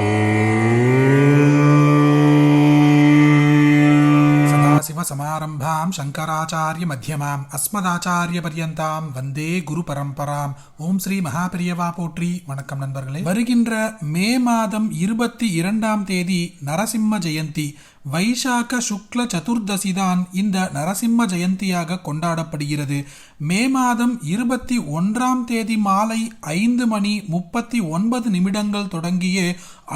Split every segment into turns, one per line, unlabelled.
Oh. ஆரம்பாம் Shankaracharya மத்தியமாம் அஸ்மதாச்சாரிய பரியந்தாம் வந்தே குரு பரம்பராம் ஓம் ஸ்ரீ மகாபிரியவா போற்றி வணக்கம் நண்பர்களே வருகின்ற மே மாதம் இருபத்தி இரண்டாம் தேதி நரசிம்ம ஜெயந்தி. வைசாக்க சுக்ல சதுர்தசி தான் இந்த நரசிம்ம ஜெயந்தியாக கொண்டாடப்படுகிறது. மே மாதம் இருபத்தி ஒன்றாம் தேதி மாலை ஐந்து மணி முப்பத்தி ஒன்பது நிமிடங்கள் தொடங்கிய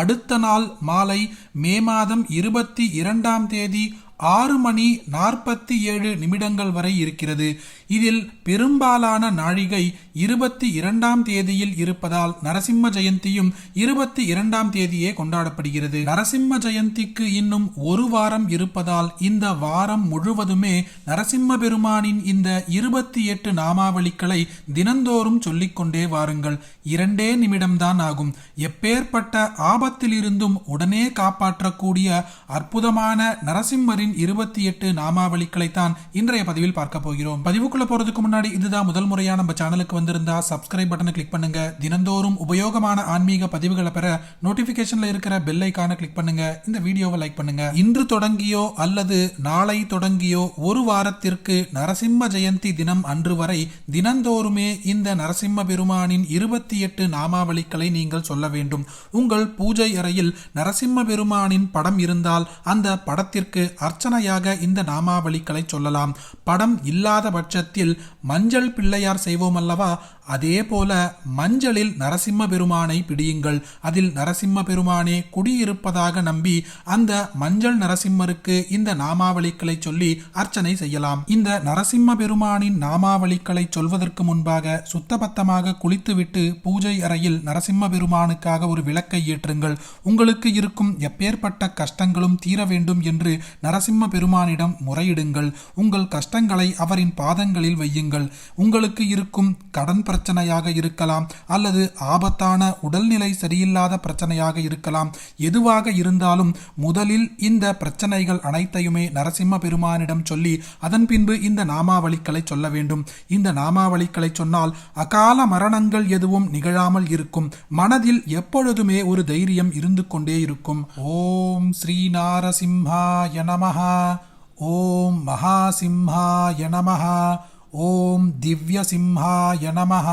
அடுத்த நாள் மாலை மே மாதம் இருபத்தி இரண்டாம் தேதி ஆறு மணி நாற்பத்தி ஏழு நிமிடங்கள் வரை இருக்கிறது. இதில் பெரும்பாலான நாழிகை இருபத்தி இரண்டாம் தேதியில் இருப்பதால் நரசிம்ம ஜெயந்தியும் இருபத்தி இரண்டாம் தேதியே கொண்டாடப்படுகிறது. நரசிம்ம ஜெயந்திக்கு இன்னும் ஒரு வாரம் இருப்பதால் இந்த வாரம் முழுவதுமே நரசிம்ம பெருமானின் இந்த இருபத்தி எட்டு நாமாவளிகளை தினந்தோறும் சொல்லிக்கொண்டே வாருங்கள். இரண்டே நிமிடம்தான் ஆகும். எப்பேற்பட்ட ஆபத்திலிருந்தும் உடனே காப்பாற்றக்கூடிய அற்புதமான நரசிம்மரின் இருபத்தி எட்டு நாமாவளிகளைத்தான் இன்றைய பதிவில் பார்க்க போகிறோம். பதிவுக்குள்ள போறதுக்கு முன்னாடி இதுதான் முதல் முறையா நம்ம சேனலுக்கு வந்திருந்தா சப்ஸ்கிரைப் பட்டனை கிளிக் பண்ணுங்க. தினந்தோறும் உபயோகமான ஆன்மீக பதிவுகளை பெற நோட்டிபிகேஷன்ல இருக்கிற பெல் ஐக்கான கிளிக் பண்ணுங்க. இந்த வீடியோவை லைக் பண்ணுங்க. இன்று தொடங்கியோ அல்லது நாளை தொடங்கியோ ஒரு வாரத்திற்கு நரசிம்ம ஜெயந்தி தினம் அன்று வரை தினந்தோறுமே இந்த நரசிம்ம பெருமானின் இருபத்தி எட்டு நாமாவளிகளை நீங்கள் சொல்ல வேண்டும். உங்கள் பூஜை அறையில் நரசிம்ம பெருமானின் படம் இருந்தால் அந்த படத்திற்கு அர்ச்சனையாக இந்த நாமாவளிகளை சொல்லலாம். படம் இல்லாத பட்சத்தில் மஞ்சள் பிள்ளையார் செய்வோம் அல்லவா? அதே போல மஞ்சளில் நரசிம்ம பெருமானை பிடியுங்கள். அதில் நரசிம்ம பெருமானே குடியிருப்பதாக நம்பி அந்த மஞ்சள் நரசிம்மருக்கு இந்த நாமாவளிகளை சொல்லி அர்ச்சனை செய்யலாம். இந்த நரசிம்ம பெருமானின் நாமாவளிகளை சொல்வதற்கு முன்பாக சுத்தபத்தமாக குளித்துவிட்டு பூஜை அறையில் நரசிம்ம பெருமானுக்காக ஒரு விளக்கை ஏற்றுங்கள். உங்களுக்கு இருக்கும் எப்பேற்பட்ட கஷ்டங்களும் தீர வேண்டும் என்று நரசிம்ம பெருமானிடம் முறையிடுங்கள். உங்கள் கஷ்டங்களை அவரின் பாதங்களில் வையுங்கள். உங்களுக்கு இருக்கும் கடன் பிரச்சனையாக இருக்கலாம் அல்லது ஆபத்தான உடல்நிலை சரியில்லாத பிரச்சனையாக இருக்கலாம். எதுவாக இருந்தாலும் முதலில் இந்த பிரச்சனைகள் அனைத்தையுமே நரசிம்ம பெருமானிடம் சொல்லி அதன் பின்பு இந்த நாமாவளிகளை சொல்ல வேண்டும். இந்த நாமாவளிகளை சொன்னால் அகால மரணங்கள் எதுவும் நிகழாமல் இருக்கும். மனதில் எப்பொழுதுமே ஒரு தைரியம் இருந்து கொண்டே இருக்கும். ஓம் ஸ்ரீ நாரசிம்ஹாய நமஹா. ஓம் மகாசிம்ஹாய நமஹா. ஓம் திவ்யசிம்ஹாய நமஹ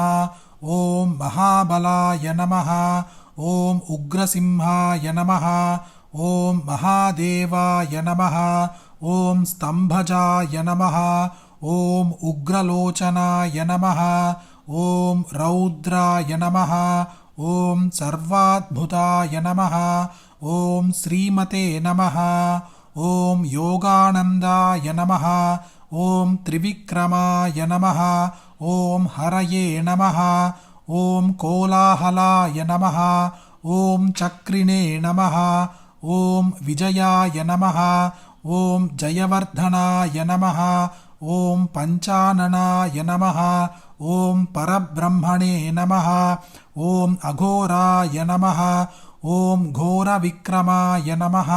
ஓம் மகாபலாய நமஹ ஓம் உக்ரசிம்ஹாய நமஹ ஓம் மகாதேவாய நமஹ ஓம் ஸ்தம்பஜாய நமஹ ஓம் உக்ரலோச்சனாய நமஹ ஓம் ரௌத்ராய நமஹ ஓம் சர்வாத்புதாய நமஹ ஓம் ஸ்ரீமதே நமஹ ஓம் யோகானந்தாய நமஹ ஓம் திரிவிக்ரமாய நமஹ ஓம் ஹரயே நமஹ ஓம் கோலாஹலாய நமஹ ஓம் சக்ரினே நமஹ ஓம் விஜயாய நமஹ ஓம் ஜயவர்தனாய நமஹ ஓம் பஞ்சானனாய நமஹ ஓம் பரபிரம்மணே நமஹ ஓம் அகோராய நமஹ ஓம் கோரவிக்ரமாய நமஹ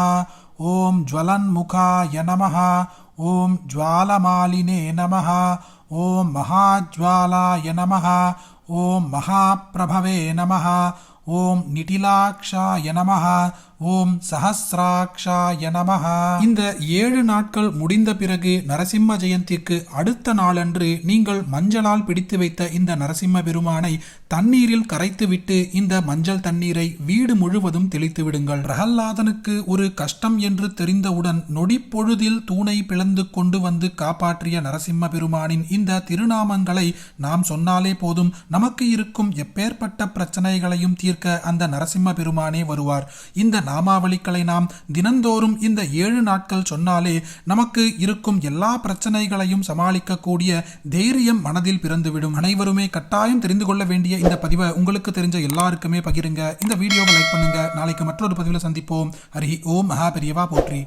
ஓம் ஜ்வலன்முகாய நமஹ ஓம் ஜ்வாலமாலினே நமஹ ஓம் மகாஜ்வாலாய நமஹ ஓம் மகாபிரபவே நமஹ ஓம் நிட்டிலாக்ஷாய நமஹ ஓம் சஹசிராட்சாய நமஹ. இந்த ஏழு நாட்கள் முடிந்த பிறகு நரசிம்ம ஜெயந்திக்கு அடுத்த நாளன்று நீங்கள் மஞ்சளால் பிடித்து வைத்த இந்த நரசிம்ம பெருமானை தண்ணீரில் கரைத்துவிட்டு இந்த மஞ்சள் தண்ணீரை வீடு முழுவதும் தெளித்து விடுங்கள். பிரகல்லாதனுக்கு ஒரு கஷ்டம் என்று தெரிந்தவுடன் நொடிப்பொழுதில் தூணை பிளந்து கொண்டு வந்து காப்பாற்றிய நரசிம்ம பெருமானின் இந்த திருநாமங்களை நாம் சொன்னாலே போதும். நமக்கு இருக்கும் எப்பேற்பட்ட பிரச்சனைகளையும் தீர்க்க அந்த நரசிம்ம பெருமானே வருவார். இந்த நாமாவளிகளை நாம் தினந்தோறும் இந்த ஏழு நாட்கள் சொன்னாலே நமக்கு இருக்கும் எல்லா பிரச்சனைகளையும் சமாளிக்கக்கூடிய தைரியம் மனதில் பிறந்துவிடும். அனைவருமே கட்டாயம் தெரிந்து கொள்ள வேண்டிய இந்த பதிவை உங்களுக்கு தெரிஞ்ச எல்லாருக்குமே பகிருங்க. இந்த வீடியோவை லைக் பண்ணுங்க. நாளைக்கு மற்றொரு பதிவில் சந்திப்போம். ஹரி ஓம். மகா பெரியவா போற்றி.